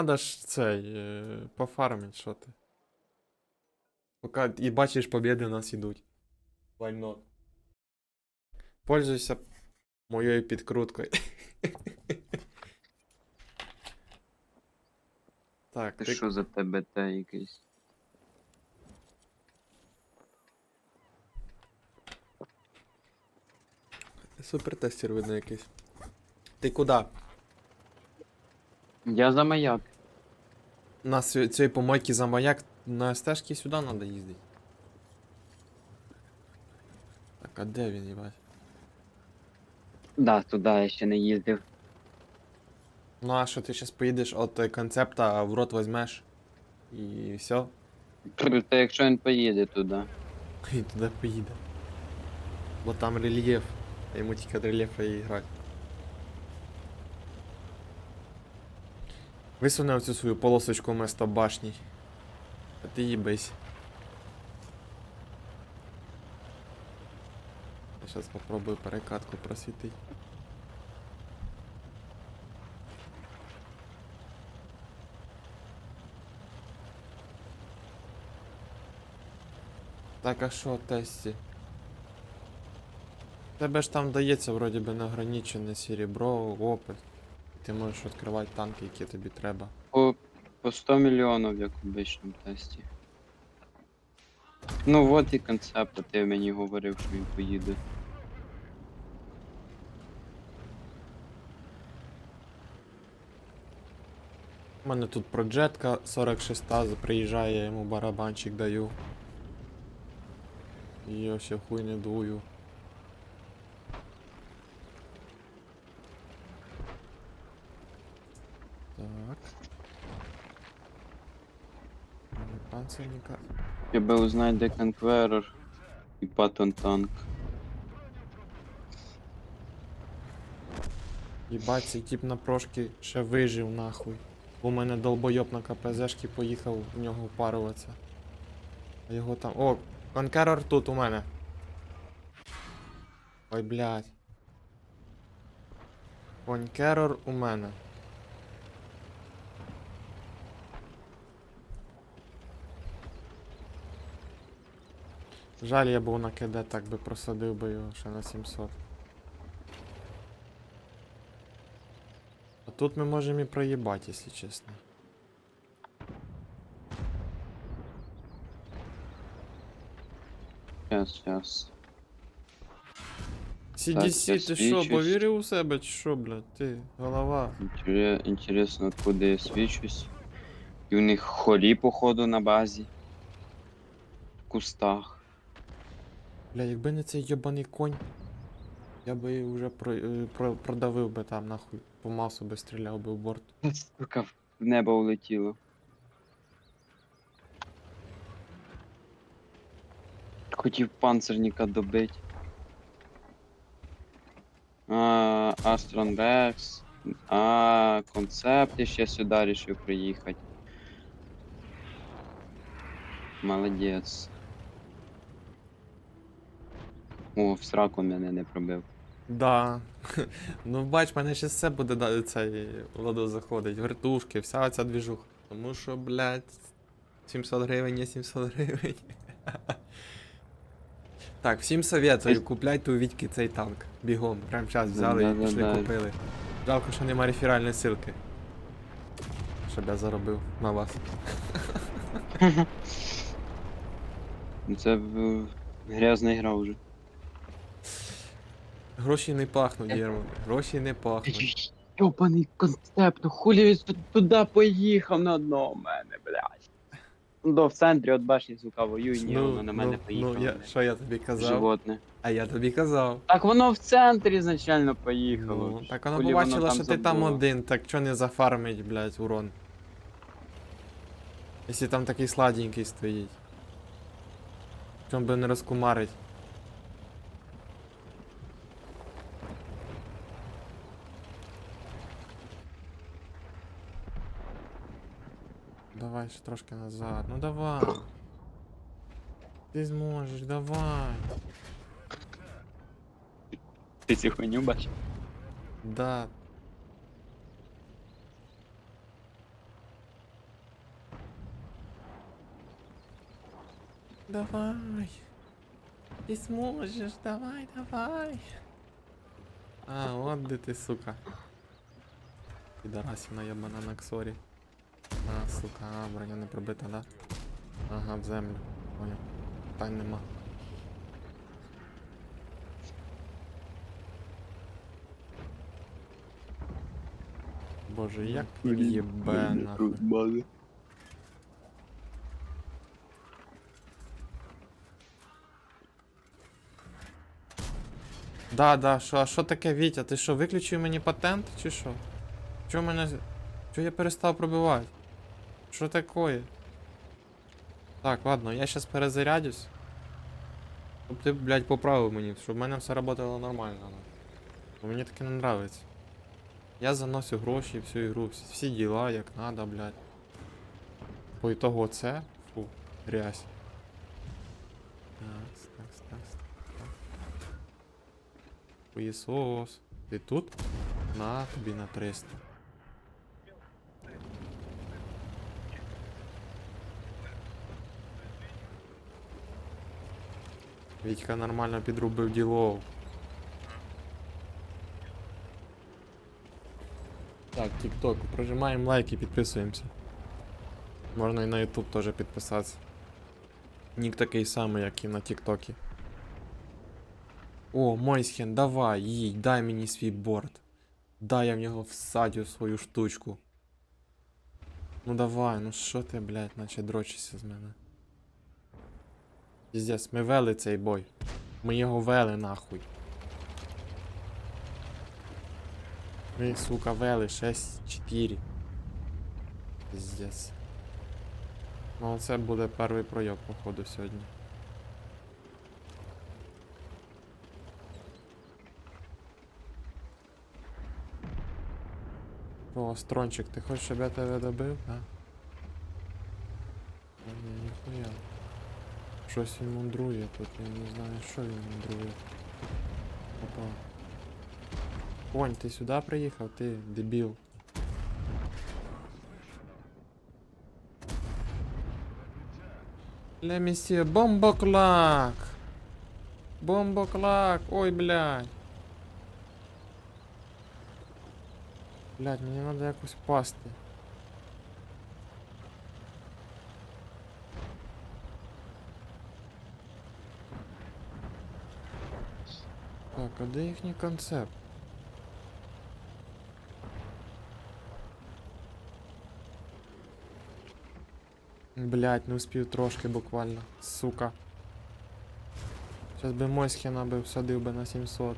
Надо ж цей е, пофармить, що ти. Поки і бачиш, побіди у нас ідуть. Why not? Пользуйся моєю підкруткою. Так, Ти ти що за ТБТ якийсь? супертестер видно якийсь. Ти куди? Я за маяк. Нас ці- цієї помойки за маяк на стежки сюди треба їздити. Так, а де він, їбать? Да, туди я ще не їздив. Ну а що ти зараз поїдеш от е, концепта, в рот візьмеш і все, Та якщо він поїде туди. і туди поїде. Бо там рельєф, а йому тільки від рельєфа і грати. Висуне оцю свою полосочку вместо башні. А ти їбись. Я зараз попробую перекатку просвітити. Так, а що тесті? Тебе ж там дається вроді би неограничене серебро, опит. Ти можеш відкривати танки, які тобі треба. По, по 100 мільйонів, як в обичному тесті. Ну от і концепт, а ти мені говорив, що він поїде. У мене тут проджетка 46 приїжджає, я йому барабанчик даю. І я ще хуй не дую. Так. Панцирника. Тебе узнай, де конкверер і паттон танк. Єбать, цей тип на прошки ще вижив нахуй. У мене долбойоб на КПЗшки поїхав в нього впаруватися. А його там. О, конкерор тут у мене. Ой, блядь. Конкерор у мене. Жаль, я був на КД, так би просадив би його ще на 700. А тут ми можемо і проїбати, якщо чесно. Щас, щас. CDC, ти що, свічусь. повірив у себе чи що, блядь? Ти, голова. Інтере- Інтересно, откуда я свічусь. І у них хорі, походу, на базі. В кустах. Бля, якби не цей йобаний конь, я би вже про, е, про, продавив би там, нахуй. По масу би стріляв би в борт. Сука, в небо улетіло. Хотів панцирника добити. А, Астрон Рекс. А, концепт ще сюди рішив приїхати. Молодець. О, в сраку мене не пробив. Да. ну бач, мене ще все буде да- цей ладо заходить. Вертушки, вся оця двіжуха. Тому що, блядь, 700 гривень є 700 гривень. так, всім советую, купляйте у Вітьки цей танк. Бігом. Прям час взяли і Да-да-да. пішли купили. Жалко, що нема реферальної ссылки. Щоб я заробив на вас. Ну, Це в- грязна гра вже. Гроші не пахнуть, Єрман. Гроші не пахнуть. Йобаний концепт, ну хулі він ту- туди поїхав на одного мене, блядь. Ну, до в центрі от башні, сука, воює, ні, воно на мене поїхало. Ну, я, блядь. що я тобі казав? Животне. А я тобі казав. Так воно в центрі ізначально поїхало. Ну, так воно Хулі побачило, що ти там забуло. один, так чо не зафармить, блядь, урон. Якщо там такий сладенький стоїть. Чом би не розкумарить. давай ще трошки назад. Ну давай. ты сможешь, давай. Ты тихо не убачь? Да. Давай. ты сможешь, давай, давай. А, вот де ты сука. Підарасівна ябана на ксорі. Сука, а, броня не пробита, да? Ага, в землю. Понял. Питань нема. Боже, як нахуй. Да, да, що, а що таке, Вітя? Ти що, виключив мені патент чи що? Чого мене. Чого я перестав пробивати? Що такое? Так, ладно, я щас перезарядюсь. Щоб ти, блядь, поправив мені, щоб в мене все работало нормально. Бо мені таке не нравиться. Я заносю гроші, всю ігру, всі, всі діла, як надо, блядь. По ітогу це. Фу, грязь. Такс, такс, такс, такс. Хуєсос. Ти тут? На тобі на 300. Вітька нормально підрубив ділов. Так, TikTok. Прожимаємо лайк і підписуємося. Можна і на YouTube теж підписатися. Нік такий самий, як і на TikTok. О, Мойсхен, давай, їдь, дай мені свій борт. Дай я в нього всадю свою штучку. Ну давай, ну що ти, блядь, наче дрочишся з мене. Піздець, ми вели цей бой. Ми його вели нахуй. Ми, сука, вели 6-4. Піздець. Ну, це буде перший пройоб, походу, сьогодні. О, Стрончик, ти хочеш, щоб я тебе добив, а? Та Ні, ніхуя. Щось він мундрує тут, я не знаю, що він мундрує. Опа. Понь, ти сюди приїхав, ти дебіл. Ля месье, бомбоклак! Бомбоклак! Ой, блядь! Блядь, мені надо якось пасти. Так, а де їхній концепт? Блять, не успів трошки буквально. Сука. Сейчас би Моськіна би всадив би на 700.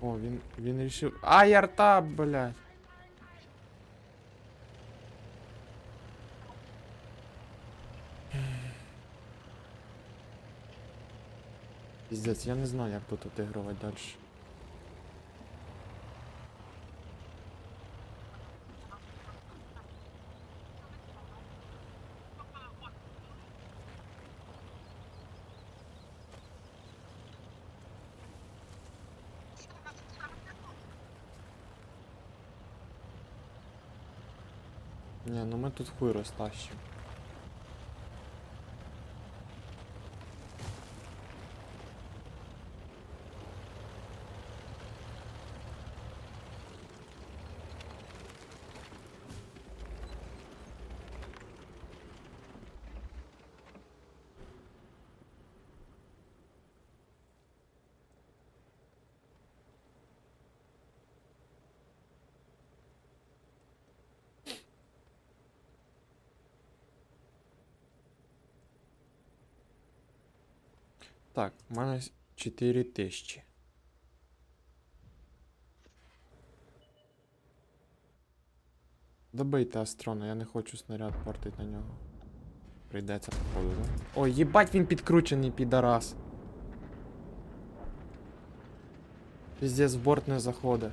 О, він, він рішив. Ай, арта, блядь. Пиздец, я не знаю, як тут отигрувати далі. Не, ну ми тут хуй розтащимо. Так, у мене 4 тисячі. Добийте Астрона, я не хочу снаряд портити на нього. Прийдеться походу, да? Ой, їбать він підкручений, підарас. Піздець в борт не заходить.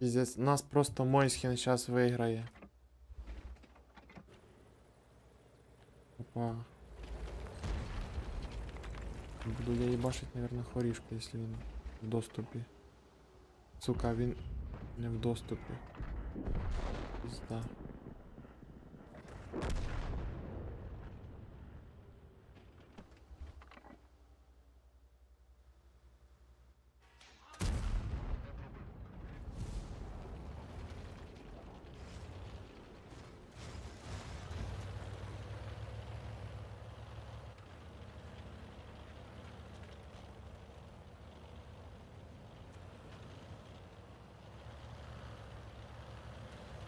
Пиздец, нас просто Мойсхен сейчас виграє. Опа. Буду я ебашить, наверное, хорішка, якщо він в доступі. Сука, він не в доступі. Пизда.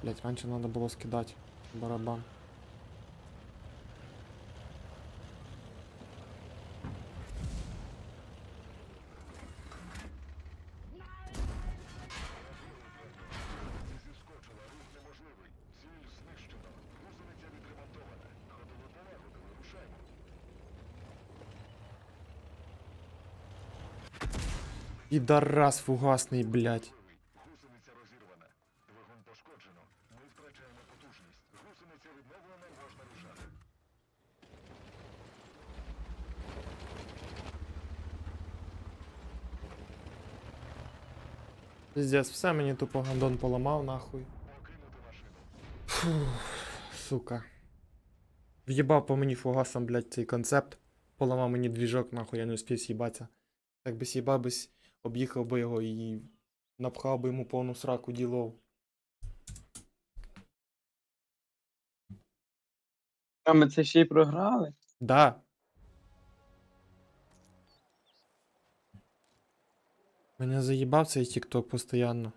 Блять, раньше надо было скидать барабан. Підарас фугасний, блять. Пиздец, все мені тупо гандон поламав, нахуй. Машину. Сука. В'їбав по мені фугасом, блядь, цей концепт. Поламав мені двіжок, нахуй, я не успів с'їбатися. Так би с'їбав бись, об'їхав би його і напхав би йому повну сраку ділов. А ми це ще й програли? Да. Мене заїбав цей тік-ток постійно.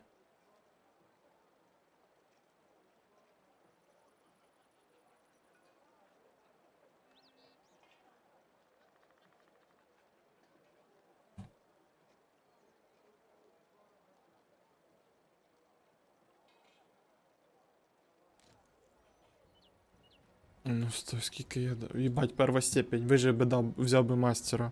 Ну, стой, скільки я дав? Їбать, перша степень, вижив би дав, взяв би мастера.